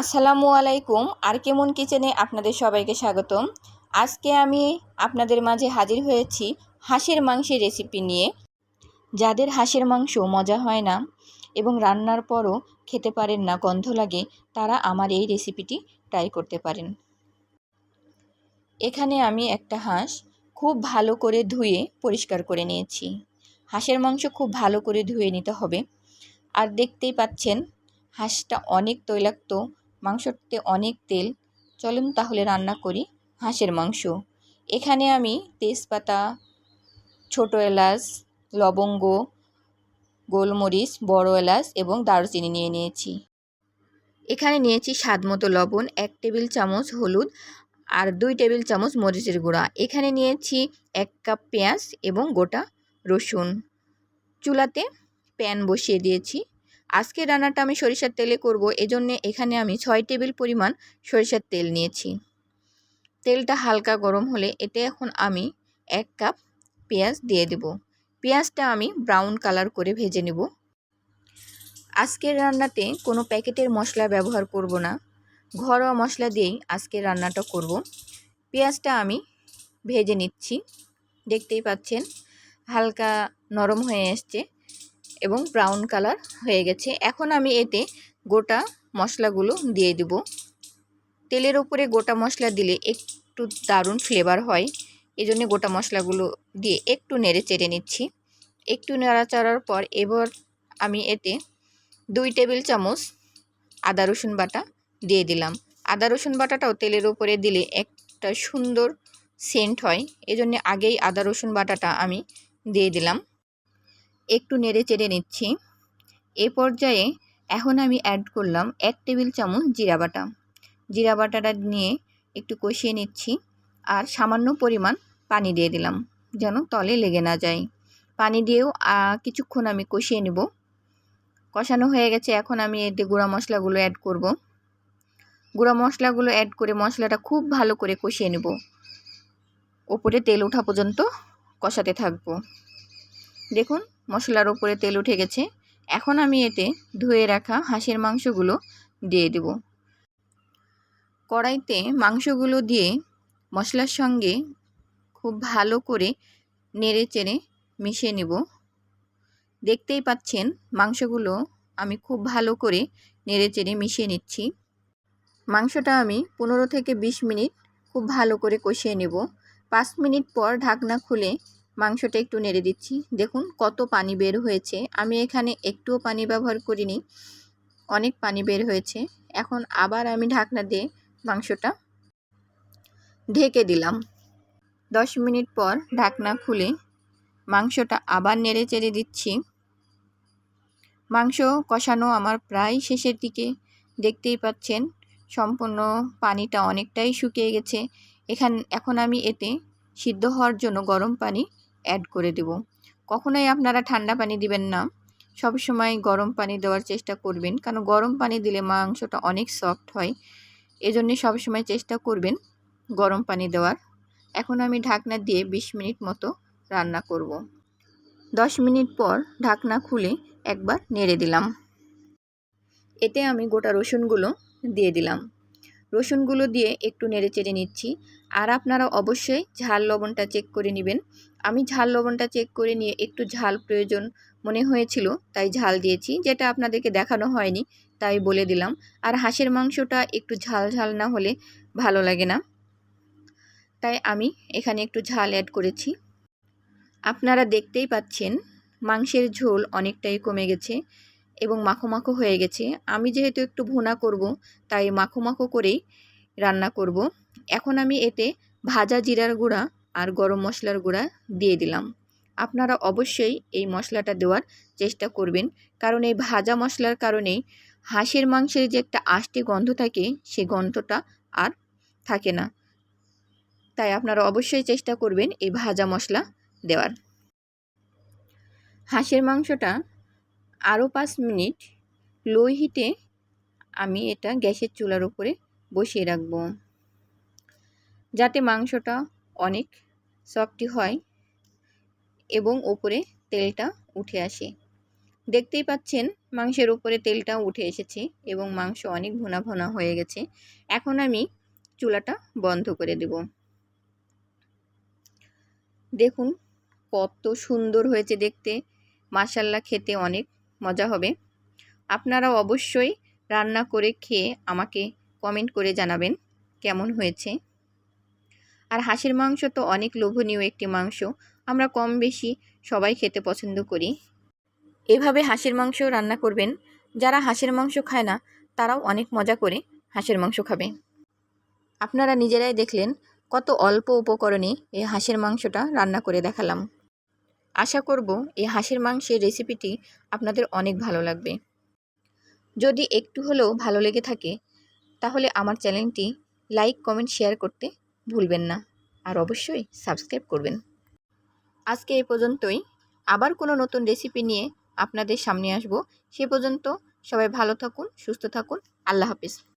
আসসালামু আলাইকুম, আর কেমন কিচেনে আপনাদের সবাইকে স্বাগতম। আজকে আমি আপনাদের মাঝে হাজির হয়েছি হাঁসের মাংসের রেসিপি নিয়ে। যাদের হাঁসের মাংস মজা হয় না এবং রান্নার পরও খেতে পারেন না, গন্ধ লাগে, তারা আমার এই রেসিপিটি ট্রাই করতে পারেন। এখানে আমি একটা হাঁস খুব ভালো করে ধুয়ে পরিষ্কার করে নিয়েছি। হাঁসের মাংস খুব ভালো করে ধুয়ে নিতে হবে। আর দেখতেই পাচ্ছেন, হাঁসটা অনেক তৈলাক্ত মাংসতে অনেক তেল। চলুন তাহলে রান্না করি হাঁসের মাংস। এখানে আমি তেজপাতা, ছোটো এলাচ, লবঙ্গ, গোলমরিচ, বড় এলাচ এবং দারুচিনি নিয়ে নিয়েছি। এখানে নিয়েছি স্বাদ মতো লবণ, এক টেবিল চামচ হলুদ আর দুই টেবিল চামচ মরিচের গুঁড়া। এখানে নিয়েছি এক কাপ পেঁয়াজ এবং গোটা রসুন। চুলাতে প্যান বসিয়ে দিয়েছি। আজকে রান্নাটা আমি সরিষার তেলে করব, এজন্য এখানে আমি ছয় টেবিল পরিমাণ সরিষার তেল নিয়েছি। তেলটা হালকা গরম হলে এতে এখন আমি এক কাপ পেঁয়াজ দিয়ে দেব। পেঁয়াজটা আমি ব্রাউন কালার করে ভেজে নেব। আজকের রান্নাতে কোনো প্যাকেটের মশলা ব্যবহার করব না। ঘরোয়া মশলা দিয়েই আজকের রান্নাটা করব। পেঁয়াজটা আমি ভেজে নিচ্ছি। দেখতেই পাচ্ছেন, হালকা নরম হয়ে এসছে। এবং ব্রাউন কালার হয়ে গেছে। এখন আমি এতে গোটা মশলাগুলো দিয়ে দেব। তেলের ওপরে গোটা মশলা দিলে একটু দারুণ ফ্লেভার হয়। এই জন্য গোটা মশলাগুলো দিয়ে একটু নেড়ে চেড়ে নিচ্ছি। একটু নাড়াচাড়ার পর এবার আমি এতে দুই টেবিল চামচ আদা রসুন বাটা দিয়ে দিলাম। আদা রসুন বাটাটাও তেলের ওপরে দিলে একটা সুন্দর সেন্ট হয়। এজন্য আগেই আদা রসুন বাটাটা আমি দিয়ে দিলাম। একটু নেড়ে চেড়ে নিচ্ছি। এ পর্যায়ে এখন আমি অ্যাড করলাম এক টেবিল চামচ জিরা বাটা। জিরা বাটাটা নিয়ে একটু কষিয়ে নিচ্ছি আর সামান্য পরিমাণ পানি দিয়ে দিলাম যেন তলে লেগে না যায়। পানি দিয়েও কিছুক্ষণ আমি কষিয়ে নেব। কষানো হয়ে গেছে, এখন আমি এতে গুঁড়া মশলাগুলো অ্যাড করব। গুঁড়া মশলাগুলো অ্যাড করে মশলাটা খুব ভালো করে কষিয়ে নেব। ওপরে তেল ওঠা পর্যন্ত কষাতে থাকব। দেখুন, মশলার ওপরে তেল উঠে গেছে। এখন আমি এতে ধুয়ে রাখা হাঁসের মাংসগুলো দিয়ে দেব। কড়াইতে মাংসগুলো দিয়ে মশলার সঙ্গে খুব ভালো করে নেড়ে চেড়ে মিশিয়ে নেব। দেখতেই পাচ্ছেন, মাংসগুলো আমি খুব ভালো করে নেড়ে চেড়ে মিশিয়ে নিচ্ছি। মাংসটা আমি পনেরো থেকে বিশ মিনিট খুব ভালো করে কষিয়ে নেব। পাঁচ মিনিট পর ঢাকনা খুলে মাংসটা একটু নেড়ে দিচ্ছি। দেখুন কত পানি বের হয়েছে। আমি এখানে একটুও পানি ব্যবহার করিনি। অনেক পানি বের হয়েছে। এখন আবার আমি ঢাকনা দিয়ে মাংসটা ঢেকে দিলাম। দশ মিনিট পর ঢাকনা খুলে মাংসটা আবার নেড়ে চেড়ে দিচ্ছি। মাংস কষানো আমার প্রায় শেষের দিকে। দেখতেই পাচ্ছেন সম্পূর্ণ পানিটা অনেকটাই শুকিয়ে গেছে। এখান এখন আমি এতে সিদ্ধ হওয়ার জন্য গরম পানি অ্যাড করে দেব। কখনোই আপনারা ঠান্ডা পানি দিবেন না। সব সময় গরম পানি দেওয়ার চেষ্টা করবেন। কারণ গরম পানি দিলে মাংসটা অনেক সফট হয়। এজন্যে সবসময় চেষ্টা করবেন গরম পানি দেওয়ার। এখন আমি ঢাকনা দিয়ে ২০ মিনিট মতো রান্না করব। 10 মিনিট পর ঢাকনা খুলে একবার নেড়ে দিলাম। এতে আমি গোটা রসুনগুলো দিয়ে দিলাম। রসুনগুলো দিয়ে একটু নেড়ে চেড়ে নিচ্ছি। আর আপনারা অবশ্যই ঝাল লবণটা চেক করে নেবেন। আমি ঝাল লবণটা চেক করে নিয়ে একটু ঝাল প্রয়োজন মনে হয়েছিল, তাই ঝাল দিয়েছি। যেটা আপনাদেরকে দেখানো হয়নি, তাই বলে দিলাম। আর হাঁসের মাংসটা একটু ঝাল ঝাল না হলে ভালো লাগে না। তাই আমি এখানে একটু ঝাল অ্যাড করেছি। আপনারা দেখতেই পাচ্ছেন, মাংসের ঝোল অনেকটাই কমে গেছে। এবং মাখো মাখো হয়ে গেছে। আমি যেহেতু একটু ভুনা করব, তাই মাখো মাখো করেই রান্না করব। এখন আমি এতে ভাজা জিরার গুঁড়া আর গরম মশলার গুঁড়া দিয়ে দিলাম। আপনারা অবশ্যই এই মশলাটা দেওয়ার চেষ্টা করবেন, কারণ এই ভাজা মশলার কারণেই হাঁসের মাংসের যে একটা আষ্টি গন্ধ থাকে, সে গন্ধটা আর থাকে না। তাই আপনারা অবশ্যই চেষ্টা করবেন এই ভাজা মশলা দেওয়ার। হাঁসের মাংসটা আরও পাঁচ মিনিট লো হিটে আমি এটা গ্যাসের চুলার উপরে বসিয়ে রাখব। যাতে মাংসটা অনেক সফটি হয় এবং ওপরে তেলটা উঠে আসে। দেখতেই পাচ্ছেন মাংসের উপরে তেলটা উঠে এসেছে এবং মাংস অনেক ভুনা ভুনা হয়ে গেছে। এখন আমি চুলাটা বন্ধ করে দেব। দেখুন কত সুন্দর হয়েছে দেখতে। মাসাল্লা খেতে অনেক মজা হবে। আপনারাও অবশ্যই রান্না করে খেয়ে আমাকে কমেন্ট করে জানাবেন কেমন হয়েছে। আর হাঁসের মাংস তো অনেক লোভনীয় একটি মাংস, আমরা কম বেশি সবাই খেতে পছন্দ করি। এভাবে হাঁসের মাংস রান্না করবেন, যারা হাঁসের মাংস খায় না, তারাও অনেক মজা করে হাঁসের মাংস খাবে। আপনারা নিজেরাই দেখলেন কত অল্প উপকরণে এই হাঁসের মাংসটা রান্না করে দেখালাম। আশা করব এই হাঁসের মাংসের রেসিপিটি আপনাদের অনেক ভালো লাগবে। যদি একটু হলেও ভালো লেগে থাকে, তাহলে আমার চ্যানেলটি লাইক কমেন্ট শেয়ার করতে ভুলবেন না। আর অবশ্যই সাবস্ক্রাইব করবেন। আজকে এ পর্যন্তই। আবার কোনো নতুন রেসিপি নিয়ে আপনাদের সামনে আসব। সে পর্যন্ত সবাই ভালো থাকুন, সুস্থ থাকুন। আল্লাহ হাফিজ।